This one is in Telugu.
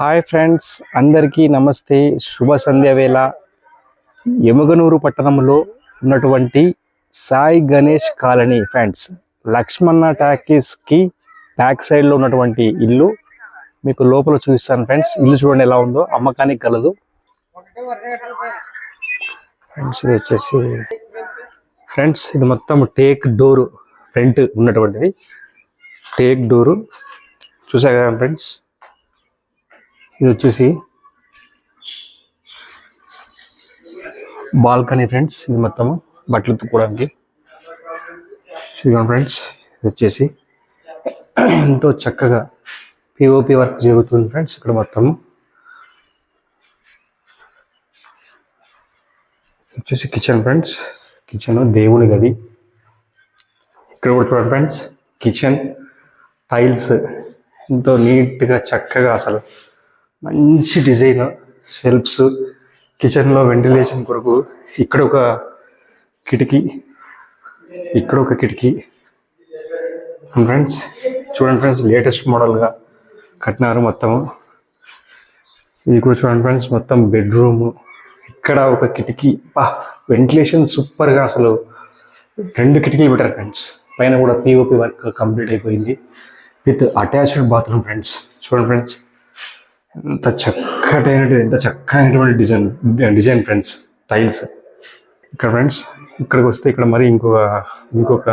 హాయ్ ఫ్రెండ్స్ అందరికీ నమస్తే. శుభ సంధ్య వేళ ఎముగనూరు పట్టణంలో ఉన్నటువంటి సాయి గణేష్ కాలనీ ఫ్రెండ్స్ లక్ష్మణ టాకీస్కి బ్యాక్ సైడ్లో ఉన్నటువంటి ఇల్లు మీకు లోపల చూపిస్తాను ఫ్రెండ్స్. ఇల్లు చూడండి ఎలా ఉందో అమ్మకానికి కలదు. ఫ్రెండ్స్ ఇది వచ్చేసి ఫ్రెండ్స్ ఇది మొత్తం టేక్ డోరు ఫ్రంట్ ఉన్నటువంటిది. Teak door. చూసా కదా ఫ్రెండ్స్? ఇది వచ్చేసి బాల్కనీ ఫ్రెండ్స్ ఇది మొత్తం బట్టలు ఉతుక్కోవడానికి. ఇదిగోండి ఫ్రెండ్స్ ఇది వచ్చేసి ఎంతో చక్కగా పిఓపి వర్క్ జరుగుతుంది ఫ్రెండ్స్ ఇక్కడ మొత్తం. వచ్చేసి కిచెన్ ఫ్రెండ్స్ కిచెన్ దేవుని గది. ఇక్కడ కూడా చూడండి ఫ్రెండ్స్ కిచెన్ టైల్స్ ఎంతో నీట్గా చక్కగా అసలు మంచి డిజైన్ సెల్ఫ్స్ కిచెన్లో వెంటిలేషన్ కొరకు ఇక్కడ ఒక కిటికీ ఇక్కడ ఒక కిటికీ. ఫ్రెండ్స్ చూడండి ఫ్రెండ్స్ లేటెస్ట్ మోడల్గా కట్టినారు మొత్తము. ఇది కూడా చూడండి ఫ్రెండ్స్ మొత్తం బెడ్రూమ్ ఇక్కడ ఒక కిటికీ. పా వెంటిలేషన్ సూపర్గా అసలు రెండు కిటికీలు పెట్టారు ఫ్రెండ్స్ పైన కూడా P O P work complete అయిపోయింది. విత్ అటాచ్డ్ బాత్రూమ్ ఫ్రెండ్స్ చూడండి ఫ్రెండ్స్ ఎంత చక్కటైనటువంటి ఎంత చక్కనైనటువంటి డిజైన్ డిజైన్ ఫ్రెండ్స్ టైల్స్. ఇక్కడ ఫ్రెండ్స్ ఇక్కడికి వస్తే ఇక్కడ మరి ఇంకొక ఇంకొక